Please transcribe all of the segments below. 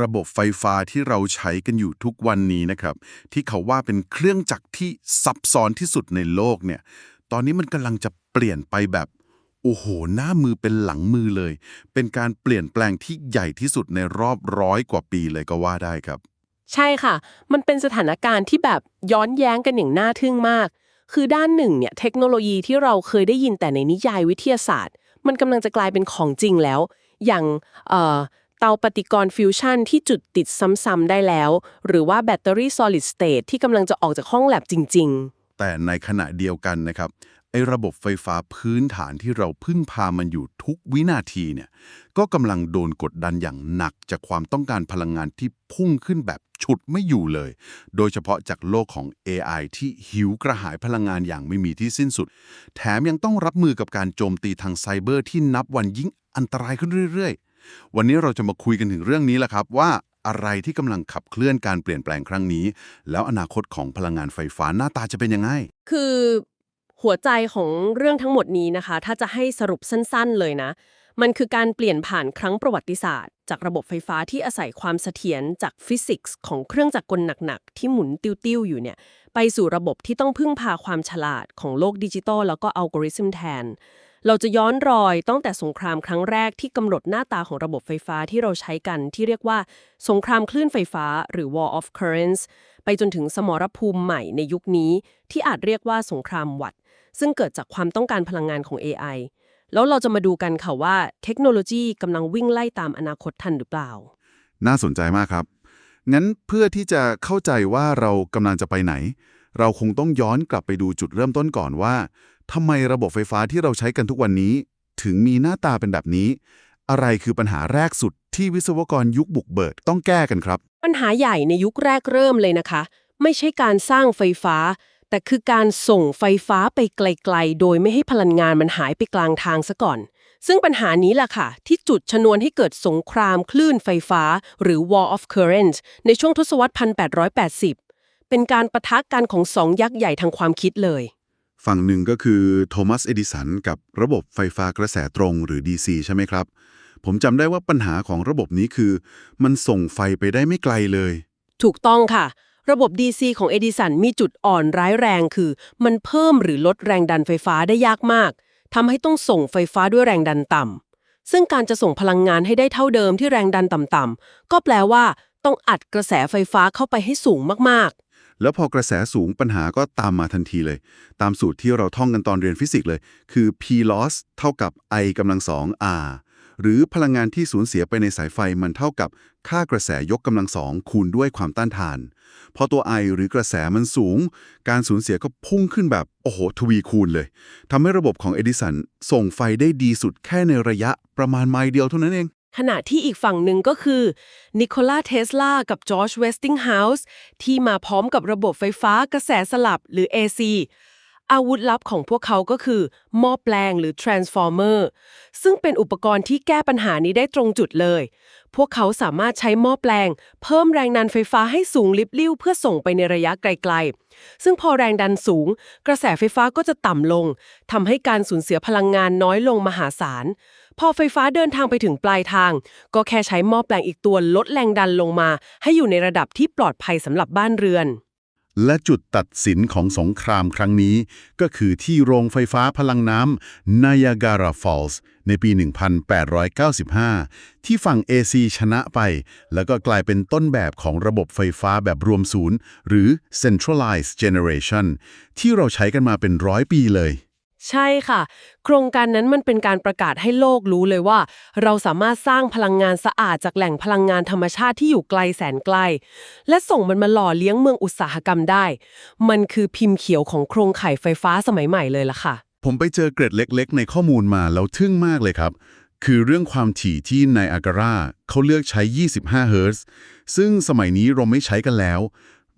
ระบบไฟฟ้าที่เราใช้กันอยู่ทุกวันนี้นะครับ ที่เขาว่าเป็นเครื่องจักรที่ซับซ้อนที่สุดในโลกเนี่ย ตอนนี้มันกำลังจะเปลี่ยนไปแบบโอ้โห หน้ามือเป็นหลังมือเลย เป็นการเปลี่ยนแปลงที่ใหญ่ที่สุดในรอบร้อยกว่าปีเลยก็ว่าได้ครับ ใช่ค่ะ มันเป็นสถานการณ์ที่แบบย้อนแย้งกันอย่างน่าทึ่งมาก คือด้านหนึ่งเนี่ยเทคโนโลยีที่เราเคยได้ยินแต่ในนิยายวิทยาศาสตร์ มันกำลังจะกลายเป็นของจริงแล้ว อย่าง เตาปฏิกรณ์ฟิวชั่นที่จุดติดซ้ำๆได้แล้ว หรือว่าแบตเตอรี่ solid state ที่กำลังจะออกจากห้องแลบจริง ๆ แต่ในขณะเดียวกันนะครับไอ้ระบบไฟฟ้าพื้นฐานที่เราพึ่งพามันอยู่ทุกวินาทีเนี่ยก็กำลังโดนกดดันอย่างหนักจากความต้องการพลังงานที่พุ่งขึ้นแบบฉุดไม่อยู่เลย โดยเฉพาะจากโลกของ AI ที่หิวกระหายพลังงานอย่างไม่มีที่สิ้นสุด แถมยังต้องรับมือกับการโจมตีทางไซเบอร์ที่นับวันยิ่งอันตรายขึ้นเรื่อย ๆ วันนี้เราจะมาคุยกันถึงเรื่องนี้แหละครับว่าอะไรที่กำลังขับเคลื่อนการเปลี่ยนแปลงครั้งนี้ แล้วอนาคตของพลังงานไฟฟ้าหน้าตาจะเป็นยังไง คือหัวใจของเรื่องทั้งหมดนี้นะคะ ถ้าจะให้สรุปสั้นๆเลยนะ มันคือการเปลี่ยนผ่านครั้งประวัติศาสตร์ จากระบบไฟฟ้าที่อาศัยความเสถียรจากฟิสิกส์ของเครื่องจักรกลหนักๆ ที่หมุนติ้วๆ อยู่เนี่ย ไปสู่ระบบที่ต้องพึ่งพาความฉลาดของโลกดิจิตอลแล้วก็อัลกอริทึมแทน เราจะย้อนรอยตั้งแต่สงครามครั้งแรกที่กำหนดหน้าตาของระบบไฟฟ้าที่เราใช้กันที่เรียกว่า สงครามคลื่นไฟฟ้า หรือ War of Currents ไปจนถึงสมรภูมิใหม่ในยุคนี้ ที่อาจเรียกว่าสงครามวัตต์ซึ่งเกิดจากความต้องการพลังงานของ AI แล้วเราจะมาดูกันค่ะว่าเทคโนโลยีกำลังวิ่งไล่ตามอนาคตทันหรือเปล่า น่าสนใจมากครับ งั้นเพื่อที่จะเข้าใจว่าเรากำลังจะไปไหน เราคงต้องย้อนกลับไปดูจุดเริ่มต้นก่อนว่า ทำไมระบบไฟฟ้าที่เราใช้กันทุกวันนี้ ถึงมีหน้าตาเป็นแบบนี้ อะไรคือปัญหาแรกสุดที่วิศวกรยุคบุกเบิกต้องแก้กันครับ ปัญหาใหญ่ในยุคแรกเริ่มเลยนะคะ ไม่ใช่การสร้างไฟฟ้า แต่คือการส่งไฟฟ้าไปไกลๆ โดยไม่ให้พลังงานมันหายไปกลางทางซะก่อน ซึ่งปัญหานี้แหละค่ะ ที่จุดชนวนให้เกิดสงครามคลื่นไฟฟ้า หรือ War of Currents ในช่วงทศวรรษ 1880 เป็นการประทะกันของสองยักษ์ใหญ่ทางความคิดเลย ฝั่งหนึ่งก็คือโทมัส เอดิสันกับระบบไฟฟ้ากระแสตรงหรือ DC ใช่ไหมครับ ผมจำได้ว่าปัญหาของระบบนี้คือ มันส่งไฟไปได้ไม่ไกลเลย ถูกต้องค่ะ ระบบ DC ของเอดิสันมีจุดอ่อนร้ายแรงคือ มันเพิ่มหรือลดแรงดันไฟฟ้าได้ยากมากทำให้ต้องส่งไฟฟ้าด้วยแรงดันต่ำซึ่งการจะส่งพลังงานให้ได้เท่าเดิมที่แรงดันต่ำๆก็แปลว่า ต้องอัดกระแสไฟฟ้าเข้าไปให้สูงมาก แล้วพอกระแสสูงปัญหาก็ตามมาทันทีเลย ตามสูตรที่เราท่องกันตอนเรียนฟิสิกส์เลย คือ P loss เท่ากับ I กำลังสอง R หรือพลังงานที่สูญเสียไปในสายไฟมันเท่ากับค่ากระแสยกกำลังสองคูณด้วยความต้านทาน พอตัว I หรือกระแสมันสูง การสูญเสียก็พุ่งขึ้นแบบ โอ้โห ทวีคูณเลยทำให้ระบบของเอดิสันส่งไฟได้ดีสุดแค่ในระยะประมาณไมล์เดียวเท่านั้นเอง ขณะที่อีกฝั่งหนึ่งก็คือนิโคลาเทสลากับจอร์จเวสติงเฮาส์ที่มาพร้อมกับระบบไฟฟ้ากระแสสลับหรือ AC อาวุธลับของพวกเขาก็คือ หม้อแปลงหรือ transformer ซึ่งเป็นอุปกรณ์ที่แก้ปัญหานี้ได้ตรงจุดเลย พวกเขาสามารถใช้หม้อแปลง เพิ่มแรงดันไฟฟ้าให้สูงลิบลิ่วเพื่อส่งไปในระยะไกลๆ ซึ่งพอแรงดันสูง กระแสไฟฟ้าก็จะต่ำลงทำให้การสูญเสียพลังงานน้อยลงมหาศาล พอไฟฟ้าเดินทางไปถึงปลายทาง ก็แค่ใช้หม้อแปลงอีกตัวลดแรงดันลงมา ให้อยู่ในระดับที่ปลอดภัยสำหรับบ้านเรือน และจุดตัดสินของสงครามครั้งนี้ ก็คือที่โรงไฟฟ้าพลังน้ำ Niagara Falls ในปี 1895 ที่ฝั่งเอซีชนะไป แล้วก็กลายเป็นต้นแบบของระบบไฟฟ้าแบบรวมศูนย์ หรือ Centralized Generation ที่เราใช้กันมาเป็นร้อยปีเลย ใช่ค่ะ โครงการนั้นมันเป็นการประกาศให้โลกรู้เลยว่า เราสามารถสร้างพลังงานสะอาดจากแหล่งพลังงานธรรมชาติที่อยู่ไกลแสนไกล และส่งมันมาหล่อเลี้ยงเมืองอุตสาหกรรมได้ มันคือพิมพ์เขียวของโครงข่ายไฟฟ้าสมัยใหม่เลยล่ะค่ะ ผมไปเจอเกร็ดเล็ก ๆ ในข้อมูลมาแล้วทึ่งมากเลยครับ คือเรื่องความถี่ที่ในอาการาเขาเลือกใช้ 25 เฮิรตซ์ซึ่งสมัยนี้เราไม่ใช้กันแล้ว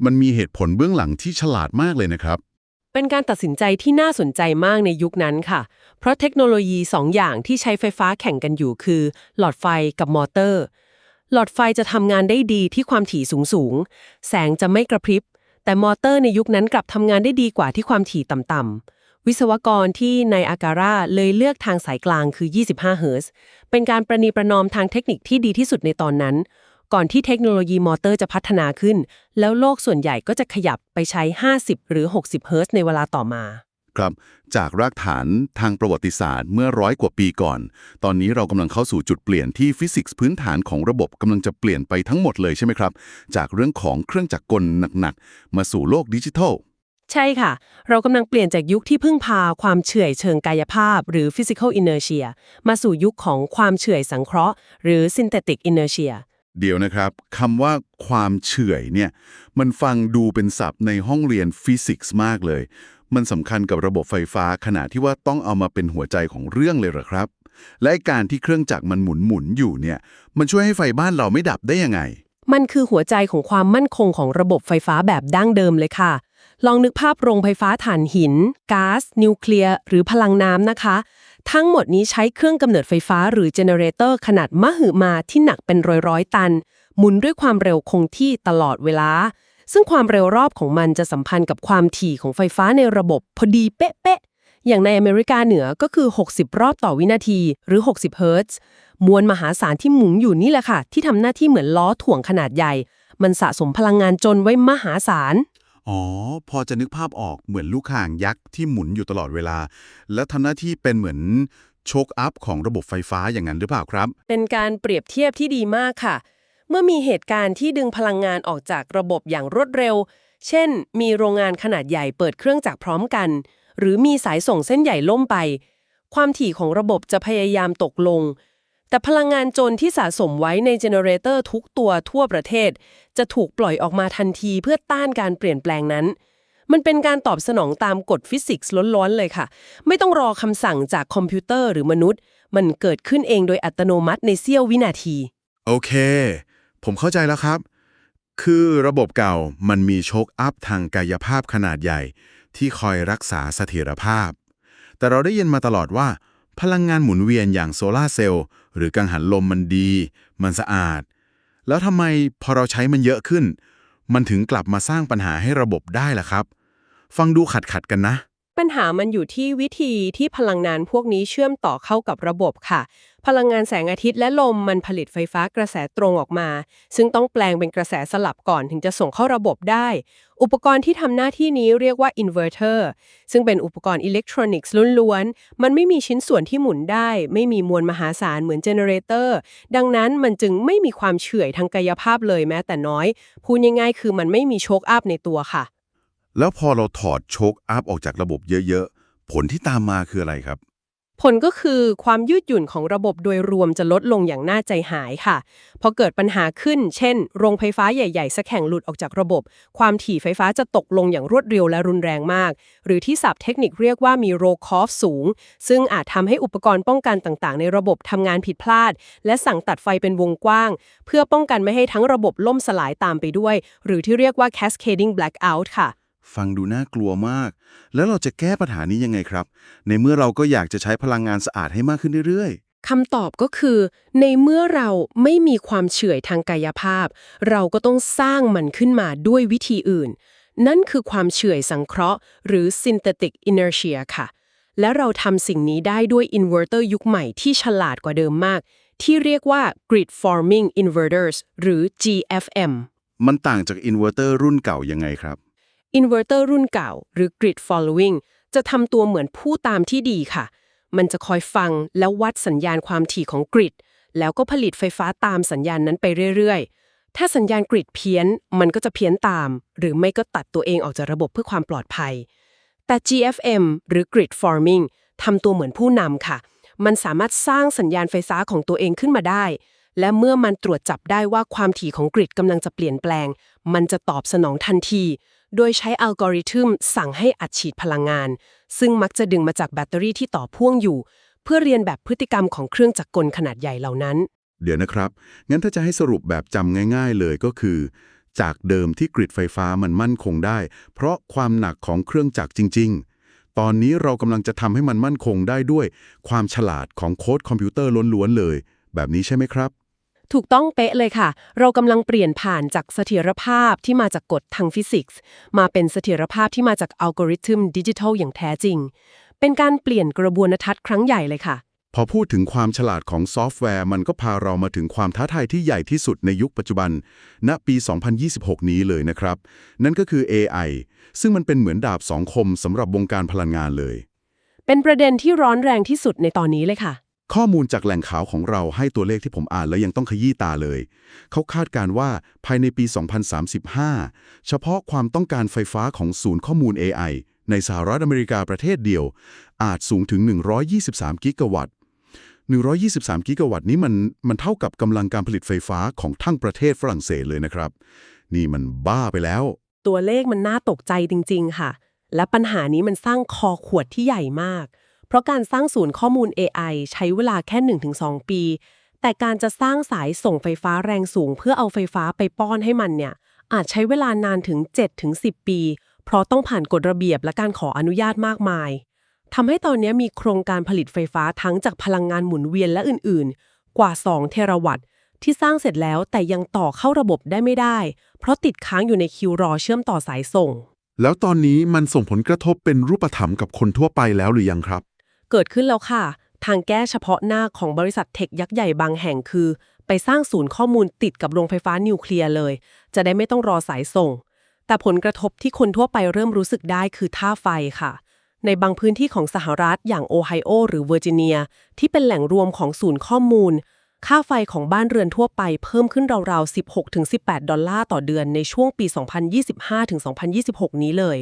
มันมีเหตุผลเบื้องหลังที่ฉลาดมากเลยนะครับ เป็นการตัดสินใจที่น่าสนใจมากในยุคนั้นค่ะ เพราะเทคโนโลยีสองอย่างที่ใช้ไฟฟ้าแข่งกันอยู่คือ หลอดไฟกับมอเตอร์ หลอดไฟจะทำงานได้ดีที่ความถี่สูงสูงๆแสงจะไม่กระพริบ แต่มอเตอร์ในยุคนั้นกลับทำงานได้ดีกว่าที่ความถี่ต่ำๆ วิศวกรที่ในอาการาเลยเลือกทางสายกลางคือ 25 เฮิรตซ์ เป็นการประนีประนอมทางเทคนิคที่ดีที่สุดในตอนนั้น ก่อนที่เทคโนโลยีมอเตอร์จะพัฒนาขึ้น แล้วโลกส่วนใหญ่ก็จะขยับไปใช้ 50 หรือ 60 เฮิรตซ์ในเวลาต่อมา ครับ จากรากฐานทางประวัติศาสตร์เมื่อร้อยกว่าปีก่อน ตอนนี้เรากำลังเข้าสู่จุดเปลี่ยนที่ฟิสิกส์พื้นฐานของระบบกำลังจะเปลี่ยนไปทั้งหมดเลยใช่ไหมครับ จากเรื่องของเครื่องจักรกลหนักๆ มาสู่โลกดิจิทัลใช่ค่ะ เรากำลังเปลี่ยนจากยุคที่พึ่งพาความเฉื่อยเชิงกายภาพ หรือ physical inertia มาสู่ยุคของความเฉื่อยสังเคราะห์ หรือ synthetic inertia เดี๋ยวนะครับคำว่าความเฉื่อยเนี่ยมันฟังดูเป็นศัพท์ในห้องเรียนฟิสิกส์มากเลย มันสำคัญกับระบบไฟฟ้าขนาดที่ว่าต้องเอามาเป็นหัวใจของเรื่องเลยหรอครับ และการที่เครื่องจักรมันหมุนหมุนอยู่เนี่ยมันช่วยให้ไฟบ้านเราไม่ดับได้ยังไง มันคือหัวใจของความมั่นคงของระบบไฟฟ้าแบบดั้งเดิมเลยค่ะ ลองนึกภาพโรงไฟฟ้าถ่านหินก๊าซนิวเคลียร์หรือพลังน้ำนะคะ ทั้งหมดนี้ใช้เครื่องกำเนิดไฟฟ้าหรือเจเนเรเตอร์ขนาดมหึมาที่หนักเป็นร้อยๆ ตัน หมุนด้วยความเร็วคงที่ตลอดเวลา ซึ่งความเร็วรอบของมันจะสัมพันธ์กับความถี่ของไฟฟ้าในระบบพอดีเป๊ะๆ อย่างในอเมริกาเหนือก็คือ 60 รอบต่อวินาทีหรือ 60 เฮิรตซ์ มวลมหาศาลที่หมุนอยู่นี่แหละค่ะ ที่ทำหน้าที่เหมือนล้อถ่วงขนาดใหญ่ มันสะสมพลังงานจนไว้มหาศาล อ๋อ พอจะนึกภาพออกเหมือนลูกข่างยักษ์ที่หมุนอยู่ตลอดเวลา และทำหน้าที่เป็นเหมือนโชคอัพของระบบไฟฟ้าอย่างนั้นหรือเปล่าครับ เป็นการเปรียบเทียบที่ดีมากค่ะ เมื่อมีเหตุการณ์ที่ดึงพลังงานออกจากระบบอย่างรวดเร็ว เช่น มีโรงงานขนาดใหญ่เปิดเครื่องจักรพร้อมกัน หรือมีสายส่งเส้นใหญ่ล่มไป ความถี่ของระบบจะพยายามตกลง แต่พลังงานจนที่สะสมไว้ในเจเนเรเตอร์ทุกตัวทั่วประเทศ จะถูกปล่อยออกมาทันทีเพื่อต้านการเปลี่ยนแปลงนั้น มันเป็นการตอบสนองตามกฎฟิสิกส์ล้วนๆเลยค่ะ ไม่ต้องรอคำสั่งจากคอมพิวเตอร์หรือมนุษย์ มันเกิดขึ้นเองโดยอัตโนมัติในเสี้ยววินาที โอเค ผมเข้าใจแล้วครับ คือระบบเก่ามันมีโชคอัพทางกายภาพขนาดใหญ่ ที่คอยรักษาเสถียรภาพ แต่เราได้ยินมาตลอดว่า พลังงานหมุนเวียนอย่างโซลาเซลล์ หรือกังหันลมมันดี มันสะอาด แล้วทำไมพอเราใช้มันเยอะขึ้น มันถึงกลับมาสร้างปัญหาให้ระบบได้ล่ะครับ ฟังดูขัดขัดกันนะ ปัญหามันอยู่ที่วิธีที่พลังงานพวกนี้เชื่อมต่อเข้ากับระบบค่ะ พลังงานแสงอาทิตย์และลมมันผลิตไฟฟ้ากระแสตรงออกมา ซึ่งต้องแปลงเป็นกระแสสลับก่อนถึงจะส่งเข้าระบบได้ อุปกรณ์ที่ทำหน้าที่นี้เรียกว่าอินเวอร์เตอร์ซึ่งเป็นอุปกรณ์อิเล็กทรอนิกส์ล้วนๆ มันไม่มีชิ้นส่วนที่หมุนได้ ไม่มีมวลมหาศาลเหมือนเจเนเรเตอร์ดังนั้นมันจึงไม่มีความเฉื่อยทางกายภาพเลยแม้แต่น้อยพูดง่ายๆคือมันไม่มีโชคอัพในตัวค่ะ แล้วพอเราถอดโชคอัพออกจากระบบเยอะๆ ผลที่ตามมาคืออะไรครับ ผลก็คือความยืดหยุ่นของระบบโดยรวมจะลดลงอย่างน่าใจหายค่ะ พอเกิดปัญหาขึ้น เช่น โรงไฟฟ้าใหญ่ๆ สักแห่งหลุดออกจากระบบ ความถี่ไฟฟ้าจะตกลงอย่างรวดเร็วและรุนแรงมาก หรือที่ศัพท์เทคนิคเรียกว่ามีโรคอฟสูง ซึ่งอาจทำให้อุปกรณ์ป้องกันต่างๆ ในระบบทำงานผิดพลาด และสั่งตัดไฟเป็นวงกว้าง เพื่อป้องกันไม่ให้ทั้งระบบล่มสลายตามไปด้วย หรือที่เรียกว่า cascading blackout ค่ะ ฟังดูน่ากลัวมาก แล้วเราจะแก้ปัญหานี้ยังไงครับ ในเมื่อเราก็อยากจะใช้พลังงานสะอาดให้มากขึ้นเรื่อยคำตอบก็คือ ในเมื่อเราไม่มีความเฉื่อยทางกายภาพ เราก็ต้องสร้างมันขึ้นมาด้วยวิธีอื่น นั่นคือความเฉื่อยสังเคราะห์ หรือ synthetic inertia ค่ะ และเราทำสิ่งนี้ได้ด้วยอินเวอร์เตอร์ยุคใหม่ที่ฉลาดกว่าเดิมมาก ที่เรียกว่า grid forming inverters หรือ GFM ๆมันต่างจากอินเวอร์เตอร์รุ่นเก่ายังไงครับ อินเวอร์เตอร์รุ่นเก่า หรือ grid following จะทำตัวเหมือนผู้ตามที่ดีค่ะ มันจะคอยฟังแล้ววัดสัญญาณความถี่ของกริดแล้วก็ผลิตไฟฟ้าตามสัญญาณนั้นไปเรื่อยๆ ถ้าสัญญาณกริดเพี้ยน มันก็จะเพี้ยนตาม หรือไม่ก็ตัดตัวเองออกจากระบบเพื่อความปลอดภัย แต่ GFM หรือ grid forming ทำตัวเหมือนผู้นำค่ะ มันสามารถสร้างสัญญาณไฟฟ้าของตัวเองขึ้นมาได้ และเมื่อมันตรวจจับได้ว่าความถี่ของกริดกำลังจะเปลี่ยนแปลง มันจะตอบสนองทันที โดยใช้อัลกอริทึมสั่งให้อัดฉีดพลังงาน ซึ่งมักจะดึงมาจากแบตเตอรี่ที่ต่อพ่วงอยู่ เพื่อเรียนแบบพฤติกรรมของเครื่องจักรกลขนาดใหญ่เหล่านั้น เดี๋ยวนะครับ งั้นถ้าจะให้สรุปแบบจำง่าย ๆ เลยก็คือ จากเดิมที่กริดไฟฟ้ามันมั่นคงได้ เพราะความหนักของเครื่องจักรจริง ๆ ตอนนี้เรากำลังจะทำให้มันมั่นคงได้ด้วย ความฉลาดของโค้ดคอมพิวเตอร์ล้วนๆเลย แบบนี้ใช่ไหมครับ ถูกต้องเป๊ะเลยค่ะ เรากำลังเปลี่ยนผ่านจากเสถียรภาพที่มาจากกฎทางฟิสิกส์ มาเป็นเสถียรภาพที่มาจากอัลกอริทึมดิจิทัลอย่างแท้จริง เป็นการเปลี่ยนกระบวนทัศน์ครั้งใหญ่เลยค่ะ พอพูดถึงความฉลาดของซอฟต์แวร์ มันก็พาเรามาถึงความท้าทายที่ใหญ่ที่สุดในยุคปัจจุบัน ณ ปี 2026 นี้เลยนะครับ นั่นก็คือ AI ซึ่งมันเป็นเหมือนดาบสองคมสำหรับวงการพลังงานเลย เป็นประเด็นที่ร้อนแรงที่สุดในตอนนี้เลยค่ะ ข้อมูลจากแหล่งข่าวของเราให้ตัวเลขที่ผมอ่านแล้วยังต้องขยี้ตาเลย เขาคาดการณ์ว่าภายในปี 2035 เฉพาะความต้องการไฟฟ้าของศูนย์ข้อมูล AI ในสหรัฐอเมริกาประเทศเดียว อาจสูงถึง 123 กิกะวัตต์ 123 กิกะวัตต์นี้มันมันเท่ากับกำลังการผลิตไฟฟ้าของทั้งประเทศฝรั่งเศสเลยนะครับ นี่มันบ้าไปแล้ว ตัวเลขมันน่าตกใจจริง ๆ ค่ะ และปัญหานี้มันสร้างคอขวดที่ใหญ่มาก เพราะการสร้างศูนย์ข้อมูล AI ใช้เวลาแค่ 1-2 ปี แต่การจะสร้างสายส่งไฟฟ้าแรงสูง เพื่อเอาไฟฟ้าไปป้อนให้มันเนี่ยอาจใช้เวลานานถึง 7-10 ปี เพราะต้องผ่านกฎระเบียบและการขออนุญาตมากมายทำให้ตอนนี้มีโครงการผลิตไฟฟ้าทั้งจากพลังงานหมุนเวียนและอื่นๆ กว่า 2 เทราวัตต์ที่สร้างเสร็จแล้วแต่ยังต่อเข้าระบบได้ไม่ได้ เพราะติดค้างอยู่ในคิวรอเชื่อมต่อสายส่ง แล้วตอนนี้มันส่งผลกระทบเป็นรูปธรรมกับคนทั่วไปแล้วหรือยังครับ เกิดขึ้นแล้วค่ะ ทางแก้เฉพาะหน้าของบริษัทเทคยักษ์ใหญ่บางแห่งคือ ไปสร้างศูนย์ข้อมูลติดกับโรงไฟฟ้านิวเคลียร์เลย จะได้ไม่ต้องรอสายส่ง แต่ผลกระทบที่คนทั่วไปเริ่มรู้สึกได้คือท่าไฟค่ะ ในบางพื้นที่ของสหรัฐอย่างโอไฮโอหรือเวอร์จิเนีย ที่เป็นแหล่งรวมของศูนย์ข้อมูล ค่าไฟของบ้านเรือนทั่วไปเพิ่มขึ้นราวๆ 16-18 ดอลลาร์ต่อเดือนในช่วงปี 2025-2026 นี้เลย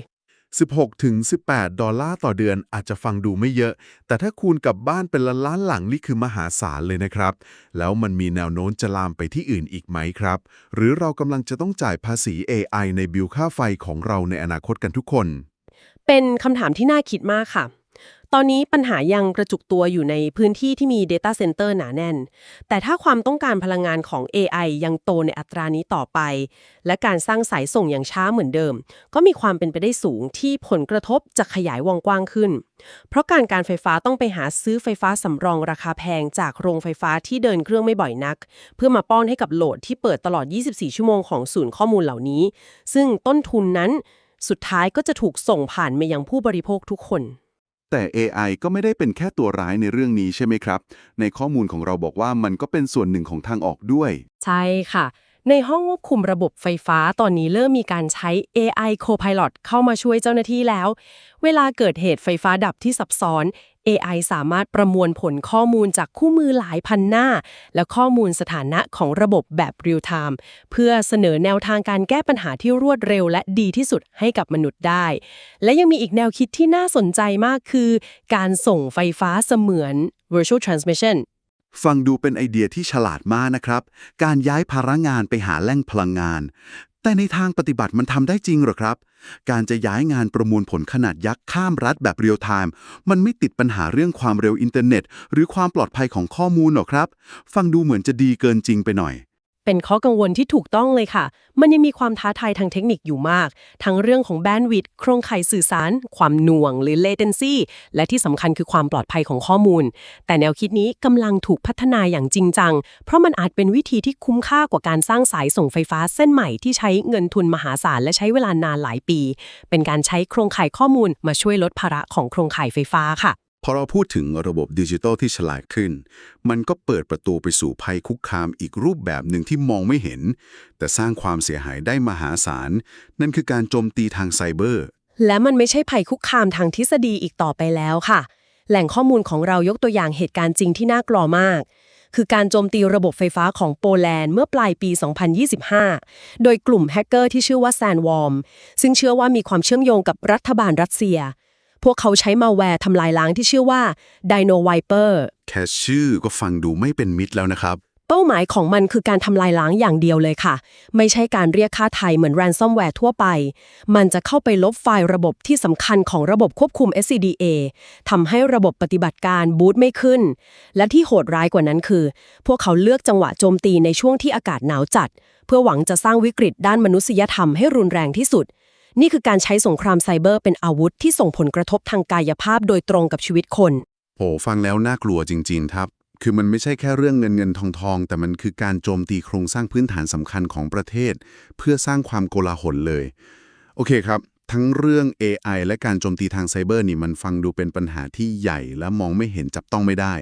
16ถึง18 ดอลลาร์ต่อเดือนอาจจะฟังดูไม่เยอะ แต่ถ้าคูณกับบ้านเป็นล้านล้านหลังนี่คือมหาศาลเลยนะครับ แล้วมันมีแนวโน้มจะลามไปที่อื่นอีกไหมครับ หรือเรากำลังจะต้องจ่ายภาษี AI ในบิลค่าไฟของเราในอนาคตกันทุกคน เป็นคำถามที่น่าคิดมากค่ะ ตอนนี้ปัญหายังกระจุกตัวอยู่ในพื้นที่ที่มี Data Center หนาแน่น แต่ถ้าความต้องการพลังงานของ AI ยังโตในอัตรานี้ต่อไป และการสร้างสายส่งอย่างช้าเหมือนเดิม ก็มีความเป็นไปได้สูงที่ผลกระทบจะขยายวงกว้างขึ้น เพราะการการไฟฟ้าต้องไปหาซื้อไฟฟ้าสำรองราคาแพงจากโรงไฟฟ้าที่เดินเครื่องไม่บ่อยนัก เพื่อมาป้อนให้กับโหลดที่เปิดตลอด 24 ชั่วโมงของศูนย์ข้อมูลเหล่านี้ ซึ่งต้นทุนนั้นสุดท้ายก็จะถูกส่งผ่านมายังผู้บริโภคทุกคน แต่ AI ก็ไม่ได้เป็นแค่ตัวร้ายในเรื่องนี้ใช่ไหมครับ ในข้อมูลของเราบอกว่ามันก็เป็นส่วนหนึ่งของทางออกด้วย ใช่ค่ะ ในห้องควบคุมระบบไฟฟ้าตอนนี้เริ่มมีการใช้ AI Copilot เข้ามาช่วยเจ้าหน้าที่แล้ว เวลาเกิดเหตุไฟฟ้าดับที่ซับซ้อน AI สามารถประมวลผลข้อมูลจากคู่มือหลายพันหน้า และข้อมูลสถานะของระบบแบบเรียลไทม์เพื่อเสนอแนวทางการแก้ปัญหาที่รวดเร็วและดีที่สุดให้กับมนุษย์ได้ และยังมีอีกแนวคิดที่น่าสนใจมากคือ การส่งไฟฟ้าเสมือน virtual transmission ฟังดูเป็นไอเดียที่ฉลาดมากนะครับ การย้ายภาระงานไปหาแหล่งพลังงาน แต่ในทางปฏิบัติมันทำได้จริงหรอครับ การจะย้ายงานประมวลผลขนาดยักษ์ข้ามรัฐแบบเรียลไทม์มันไม่ติดปัญหาเรื่องความเร็วอินเทอร์เน็ต หรือความปลอดภัยของข้อมูลหรอครับ ฟังดูเหมือนจะดีเกินจริงไปหน่อย เป็นข้อกังวลที่ถูกต้องเลยค่ะ มันยังมีความท้าทายทางเทคนิคอยู่มาก ทั้งเรื่องของแบนด์วิดต์โครงข่ายสื่อสาร ความหน่วงหรือ latency และที่สำคัญคือความปลอดภัยของข้อมูล แต่แนวคิดนี้กำลังถูกพัฒนาอย่างจริงจัง เพราะมันอาจเป็นวิธีที่คุ้มค่ากว่าการสร้างสายส่งไฟฟ้าเส้นใหม่ที่ใช้เงินทุนมหาศาลและใช้เวลานานหลายปี เป็นการใช้โครงข่ายข้อมูลมาช่วยลดภาระของโครงข่ายไฟฟ้าค่ะ พอเราพูดถึงระบบดิจิทัลที่ฉลาดขึ้น มันก็เปิดประตูไปสู่ภัยคุกคามอีกรูปแบบหนึ่งที่มองไม่เห็น แต่สร้างความเสียหายได้มหาศาล นั่นคือการโจมตีทางไซเบอร์ และมันไม่ใช่ภัยคุกคามทางทฤษฎีอีกต่อไปแล้วค่ะ แหล่งข้อมูลของเรายกตัวอย่างเหตุการณ์จริงที่น่ากลัวมาก คือการโจมตีระบบไฟฟ้าของโปแลนด์เมื่อปลายปี 2025 โดยกลุ่มแฮกเกอร์ที่ชื่อว่าแซนวอมซึ่งเชื่อว่ามีความเชื่อมโยงกับรัฐบาลรัสเซีย พวกเขาใช้มาแวร์ทำลายล้างที่ชื่อว่า Dino Viper แค่ชื่อก็ฟังดูไม่เป็นมิตรแล้วนะครับ เป้าหมายของมันคือการทำลายล้างอย่างเดียวเลยค่ะ ไม่ใช่การเรียกค่าไทยเหมือน ransomware ทั่วไป มันจะเข้าไปลบไฟล์ระบบที่สำคัญของระบบควบคุม SCDA ทำให้ระบบปฏิบัติการบูตไม่ขึ้น และที่โหดร้ายกว่านั้นคือ พวกเขาเลือกจังหวะโจมตีในช่วงที่อากาศหนาวจัด เพื่อหวังจะสร้างวิกฤตด้านมนุษยธรรมให้รุนแรงที่สุด นี่คือการใช้สงครามไซเบอร์เป็นอาวุธที่ส่งผลกระทบทางกายภาพโดยตรงกับชีวิตคน โหฟังแล้วน่ากลัวจริง ๆ ครับ คือมันไม่ใช่แค่เรื่องเงินเงินทองทอง แต่มันคือการโจมตีโครงสร้างพื้นฐานสำคัญของประเทศ เพื่อสร้างความโกลาหลเลย โอเคครับ ทั้งเรื่อง AI และการโจมตีทางไซเบอร์นี่มันฟังดูเป็นปัญหาที่ใหญ่และมองไม่เห็นจับต้องไม่ได้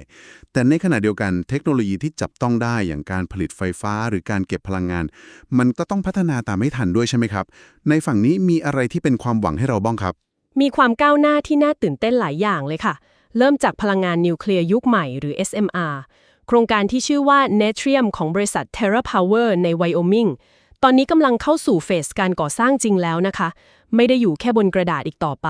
แต่ในขณะเดียวกันเทคโนโลยีที่จับต้องได้อย่างการผลิตไฟฟ้าหรือการเก็บพลังงาน มันก็ต้องพัฒนาตามให้ทันด้วยใช่ไหมครับ ในฝั่งนี้มีอะไรที่เป็นความหวังให้เราบ้างครับ มีความก้าวหน้าที่น่าตื่นเต้นหลายอย่างเลยค่ะ เริ่มจากพลังงานนิวเคลียร์ยุคใหม่หรือ SMR โครงการที่ชื่อว่า Natrium ของบริษัท Terra Power ในไวโอมิง ตอนนี้กำลังเข้าสู่เฟสการก่อสร้างจริงแล้วนะคะ ไม่ได้อยู่แค่บนกระดาษอีกต่อไป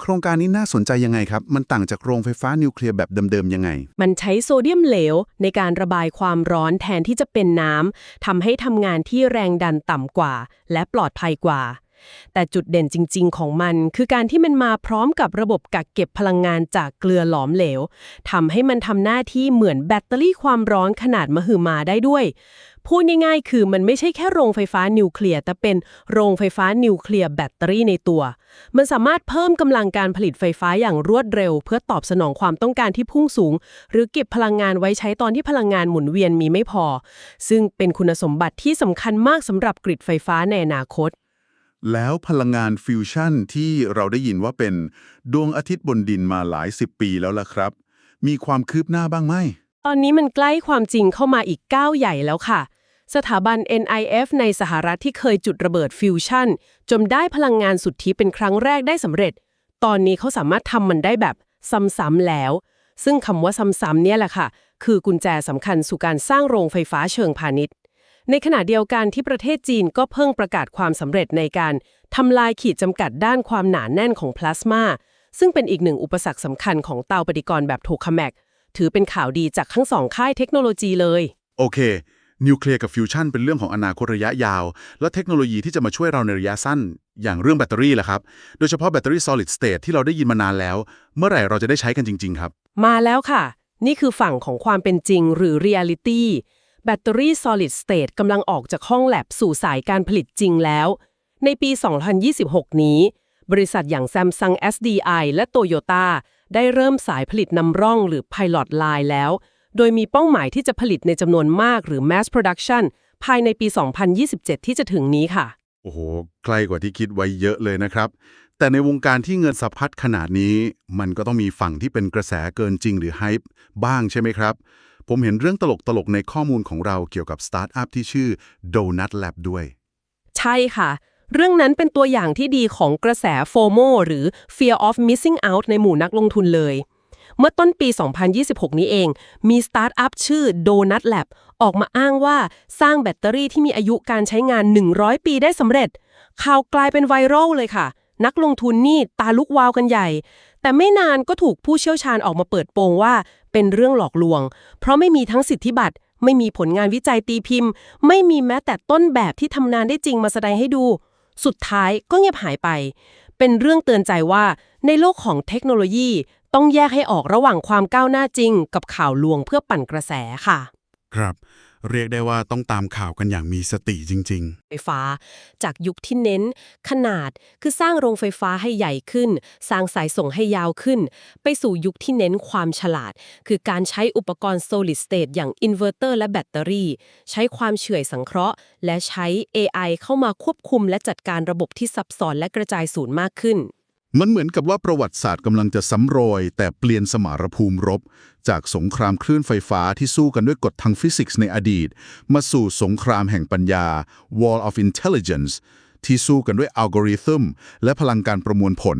โครงการนี้น่าสนใจยังไงครับ มันต่างจากโรงไฟฟ้านิวเคลียร์แบบเดิมๆยังไง มันใช้โซเดียมเหลวในการระบายความร้อนแทนที่จะเป็นน้ำทำให้ทำงานที่แรงดันต่ำกว่า และปลอดภัยกว่า แต่จุดเด่นจริง ๆ ของมันคือการที่มันมาพร้อมกับระบบกักเก็บพลังงานจากเกลือหลอมเหลวทำให้มันทำหน้าที่เหมือนแบตเตอรี่ความร้อนขนาดมหึมาได้ด้วยพูดง่ายๆ คือมันไม่ใช่แค่โรงไฟฟ้านิวเคลียร์ แต่เป็นโรงไฟฟ้านิวเคลียร์แบตเตอรี่ในตัว มันสามารถเพิ่มกำลังการผลิตไฟฟ้าอย่างรวดเร็ว เพื่อตอบสนองความต้องการที่พุ่งสูง หรือเก็บพลังงานไว้ใช้ตอนที่พลังงานหมุนเวียนมีไม่พอ ซึ่งเป็นคุณสมบัติที่สำคัญมากสำหรับกริดไฟฟ้าในอนาคต แล้วพลังงานฟิวชั่นที่เราได้ยินว่าเป็นดวงอาทิตย์บนดินมาหลายสิบปีแล้วล่ะครับ มีความคืบหน้าบ้างไหม ตอนนี้มันใกล้ความจริงเข้ามาอีกก้าวใหญ่แล้วค่ะ สถาบัน NIF ในสหรัฐที่เคยจุดระเบิดฟิวชั่นจนได้พลังงานสุทธิเป็นครั้งแรกได้สำเร็จ ตอนนี้เขาสามารถทำมันได้แบบซ้ำๆแล้ว ซึ่งคำว่าซ้ำๆเนี่ยแหละค่ะ คือกุญแจสำคัญสู่การสร้างโรงไฟฟ้าเชิงพาณิชย์ ในขณะเดียวกันที่ประเทศจีนก็เพิ่งประกาศความสำเร็จในการทำลายขีดจำกัดด้านความหนาแน่นของพลาสมาซึ่งเป็นอีกหนึ่งอุปสรรคสำคัญของเตาปฏิกรณ์แบบโทคาแมกถือเป็นข่าวดีจากทั้งสองค่ายเทคโนโลยีเลย โอเค นิวเคลียร์กับฟิวชั่นเป็นเรื่องของอนาคตระยะยาว และเทคโนโลยีที่จะมาช่วยเราในระยะสั้น อย่างเรื่องแบตเตอรี่ล่ะครับ โดยเฉพาะแบตเตอรี่ solid state ที่เราได้ยินมานานแล้ว เมื่อไหร่เราจะได้ใช้กันจริง ๆ ครับ มาแล้วค่ะ นี่คือฝั่งของความเป็นจริงหรือ reality แบตเตอรี่ solid state กำลังออกจากห้องแลบสู่สายการผลิตจริงแล้ว ในปี 2026 นี้ บริษัทอย่าง Samsung SDI และ Toyota ได้เริ่มสายผลิตนำร่องหรือ pilot line แล้ว โดยมีเป้าหมายที่จะผลิตในจำนวนมากหรือ mass production ภายในปี 2027 ที่จะถึงนี้ค่ะ โอ้โห ใกล้กว่าที่คิดไว้เยอะเลยนะครับ แต่ในวงการที่เงินสะพัดขนาดนี้ มันก็ต้องมีฝั่งที่เป็นกระแสเกินจริงหรือไฮป์บ้างใช่ไหมครับ ผมเห็นเรื่องตลกๆ ในข้อมูลของเราเกี่ยวกับสตาร์ทอัพที่ชื่อ Donut Lab ด้วย ใช่ค่ะ เรื่องนั้นเป็นตัวอย่างที่ดีของกระแส FOMO หรือ Fear of Missing Out ในหมู่นักลงทุนเลย เมื่อต้นปี 2026 นี้เอง มีสตาร์ทอัพชื่อ Donut Lab ออกมาอ้างว่าสร้างแบตเตอรี่ที่มีอายุการใช้งาน 100 ปีได้สำเร็จ ข่าวกลายเป็นไวรัลเลยค่ะ นักลงทุนนี่ตาลุกวาวกันใหญ่ แต่ไม่นานก็ถูกผู้เชี่ยวชาญออกมาเปิดโปงว่าเป็นเรื่องหลอกลวง เพราะไม่มีทั้งสิทธิบัตรไม่มีผลงานวิจัยตีพิมพ์ ไม่มีแม้แต่ต้นแบบที่ทำนานได้จริงมาแสดงให้ดู สุดท้ายก็เงียบหายไป เป็นเรื่องเตือนใจว่าในโลกของเทคโนโลยีต้องแยกให้ออกระหว่างความก้าวหน้าจริง กับข่าวลวงเพื่อปั่นกระแสค่ะ ครับ เรียกได้ว่าต้องตามข่าวกันอย่างมีสติจริง ๆ ไฟฟ้า จากยุคที่เน้น ขนาดคือสร้างโรงไฟฟ้าให้ใหญ่ขึ้น สร้างสายส่งให้ยาวขึ้น ไปสู่ยุคที่เน้นความฉลาด คือการใช้อุปกรณ์ solid state อย่างอินเวอร์เตอร์และแบตเตอรี่ ใช้ความเฉื่อยสังเคราะห์ และใช้ AI เข้ามาควบคุมและจัดการระบบที่ซับซ้อนและกระจายศูนย์มากขึ้น มันเหมือนกับว่าประวัติศาสตร์กำลังจะซ้ำรอย แต่เปลี่ยนสมารภูมิรบ จากสงครามคลื่นไฟฟ้าที่สู้กันด้วยกฎทางฟิสิกส์ในอดีต มาสู่สงครามแห่งปัญญา Wall of Intelligence ที่สู้กันด้วยอัลกอริทึมและพลังการประมวลผล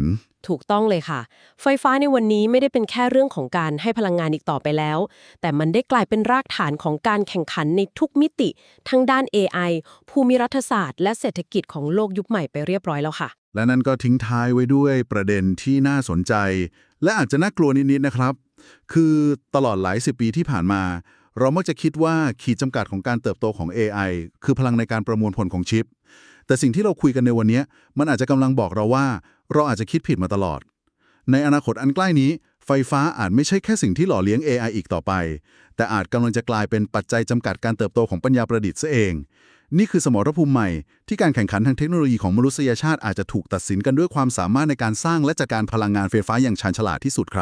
ถูกต้องเลยค่ะ ไฟฟ้าในวันนี้ไม่ได้เป็นแค่เรื่องของการให้พลังงานอีกต่อไปแล้ว แต่มันได้กลายเป็นรากฐานของการแข่งขันในทุกมิติ ทั้งด้าน AI ภูมิรัฐศาสตร์ และเศรษฐกิจของโลกยุคใหม่ไปเรียบร้อยแล้วค่ะ และนั่นก็ทิ้งท้ายไว้ด้วยประเด็นที่น่าสนใจ และอาจจะน่ากลัวนิดๆนะครับ คือตลอดหลายสิบปีที่ผ่านมา เรามักจะคิดว่าขีดจำกัดของการเติบโตของ AI คือพลังในการประมวลผลของชิป แต่สิ่งที่เราคุยกันในวันนี้มันอาจจะกำลังบอกเราว่า เราอาจจะคิดผิดมาตลอด ในอนาคตอันใกล้นี้ ไฟฟ้าอาจไม่ใช่แค่สิ่งที่หล่อเลี้ยง AI อีกต่อไป แต่อาจกำลังจะกลายเป็นปัจจัยจำกัดการเติบโตของปัญญาประดิษฐ์ซะเอง นี่คือสมรภูมิใหม่ที่การแข่งขันทางเทคโนโลยีของมนุษยชาติอาจจะถูกตัดสินกันด้วยความสามารถในการสร้างและจัดการพลังงานไฟฟ้าอย่างชาญฉลาดที่สุดครับ